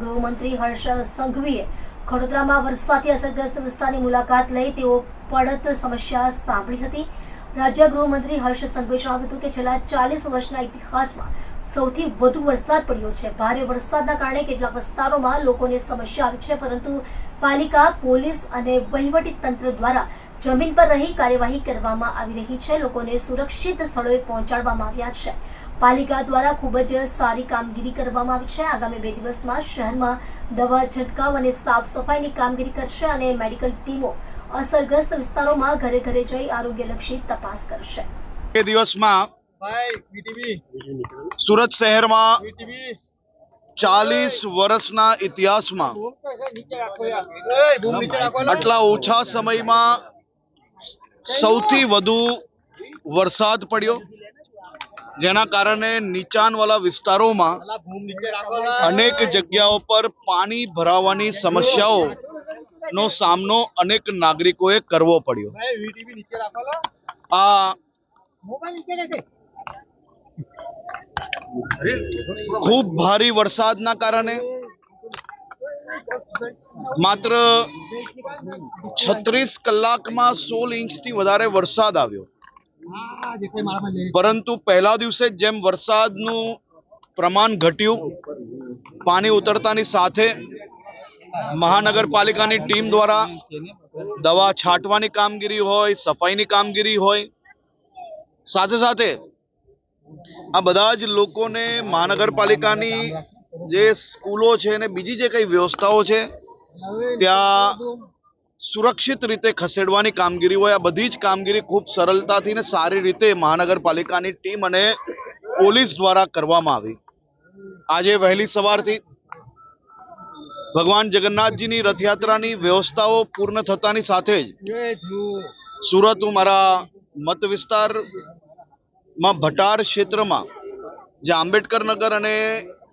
ગૃહમંત્રી હર્ષ સંઘવીએ ખડોદરામાં વરસાદથી અસરગ્રસ્ત વિસ્તારની મુલાકાત લઈ તેઓ પડત સમસ્યા સાંભળી હતી. રાજ્ય ગૃહમંત્રી હર્ષ સંઘવીએ જણાવ્યું હતું કે છેલ્લા ચાલીસ વર્ષના ઇતિહાસમાં સૌથી વધુ વરસાદ પડ્યો છે. ભારે વરસાદના કારણે કેટલાક વિસ્તારોમાં લોકોને સમસ્યા આવી છે, પરંતુ પાલિકા, પોલીસ અને વહીવટી તંત્ર દ્વારા જમીન પર રહી કાર્યવાહી કરવામાં આવી રહી છે. લોકોને સુરક્ષિત સ્થળોએ પહોંચાડવામાં આવ્યા છે. પાલિકા દ્વારા ખૂબ જ સારી કામગીરી કરવામાં આવી છે. આગામી બે દિવસમાં શહેરમાં દવા છંટકાવ અને સાફ સફાઈની કામગીરી કરશે અને મેડિકલ ટીમો અસરગ્રસ્ત વિસ્તારોમાં ઘરે ઘરે જઈ આરોગ્યલક્ષી તપાસ કરશે. બે દિવસમાં સુરત શહેરમાં ચાલીસ વર્ષના ઇતિહાસમાં. આટલા ઓછા સમયમાં સૌથી વધુ વરસાદ પડ્યો, જેના કારણે નીચાણવાળા વિસ્તારોમાં. અનેક જગ્યાઓ પર પાણી ભરાવાની સમસ્યાઓ નો સામનો અનેક નાગરિકોએ કરવો પડ્યો. આ. ખૂબ ભારે વરસાદના કારણે માત્ર છત્રીસ કલાકમાં સોળ ઇંચથી વધારે વરસાદ આવ્યો. પરંતુ પહેલા દિવસે જેમ વરસાદનું પ્રમાણ ઘટ્યું, પાણી ઉતરતાની સાથે મહાનગરપાલિકાની ટીમ દ્વારા દવા છાંટવાની કામગીરી હોય, સફાઈની કામગીરી હોય, સાથે સાથે આ બધા જ લોકોને મહાનગરપાલિકાની જે સ્કૂલો છે અને બીજી જે કઈ વ્યવસ્થાઓ છે, ત્યાં સુરક્ષિત રીતે ખસેડવાની કામગીરી હોય, આ બધી જ કામગીરી ખૂબ સરળતાથી ને સારી રીતે મહાનગરપાલિકાની ટીમ અને પોલીસ દ્વારા કરવામાં આવી. આજે વહેલી સવારથી ભગવાન જગન્નાથજીની રથયાત્રાની વ્યવસ્થાઓ પૂર્ણ થતાની સાથે જ સુરત હું મારા મત વિસ્તારમાં ભટાર ક્ષેત્રમાં જે આંબેડકર નગર અને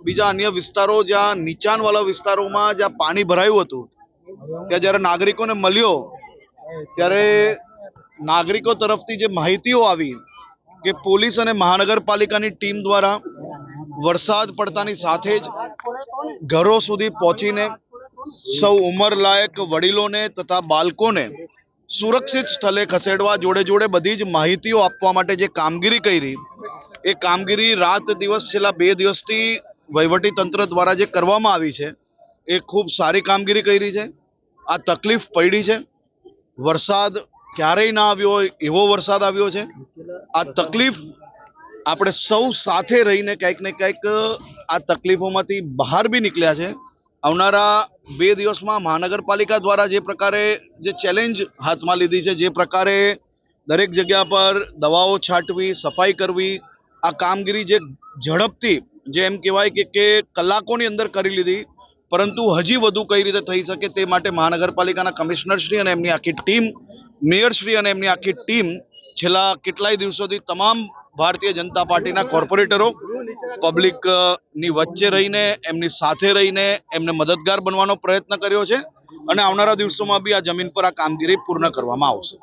બીજા અન્ય વિસ્તારો, જ્યાં નીચાણવાળા વિસ્તારોમાં જ્યાં પાણી ભરાયું હતું ત્યાં જ્યારે નાગરિકોને મળ્યો, ત્યારે નાગરિકો તરફથી જે માહિતીઓ આવી કે પોલીસ અને મહાનગરપાલિકાની ટીમ દ્વારા વરસાદ પડતાની સાથે જ ઘરો સુધી પહોંચીને સૌ ઉંમરલાયક વડીલોને તથા બાળકોને સુરક્ષિત સ્થળે ખસેડવા જોડે જોડે બધી જ માહિતીઓ આપવા માટે જે કામગીરી કરી, એ કામગીરી રાત દિવસ છેલ્લા બે દિવસથી વહીવટી તંત્ર દ્વારા જે કરવામાં આવી છે, એ ખૂબ સારી કામગીરી કરી છે. આ તકલીફ પડી છે. વરસાદ ક્યારેય ના આવ્યો હોય, એવો વરસાદ આવ્યો છે. આ તકલીફ આપણે સૌ સાથે રહીને કંઈક ને કંઈક, આ તકલીફોમાંથી બહાર બી નીકળ્યા છે. આવનારા બે દિવસમાં મહાનગરપાલિકા દ્વારા જે પ્રકારે જે ચેલેન્જ હાથમાં લીધી છે, જે પ્રકારે દરેક જગ્યા પર દવાઓ છાંટવી, સફાઈ કરવી, આ કામગીરી જે ઝડપથી, જે એમ કહેવાય કે કલાકોની અંદર કરી લીધી પરંતુ હજી વધુ કઈ રીતે થઈ શકે તે માટે મહાનગરપાલિકાના કમિશનરશ્રી અને એમની આખી ટીમ, મેયરશ્રી અને એમની આખી ટીમ છેલ્લા કેટલાય દિવસોથી તમામ ભારતીય જનતા પાર્ટીના કોર્પોરેટરો પબ્લિકની વચ્ચે રહીને, એમની સાથે રહીને એમને મદદગાર બનવાનો પ્રયત્ન કર્યો છે અને આવનારા દિવસોમાં બી આ જમીન પર આ કામગીરી પૂર્ણ કરવામાં આવશે.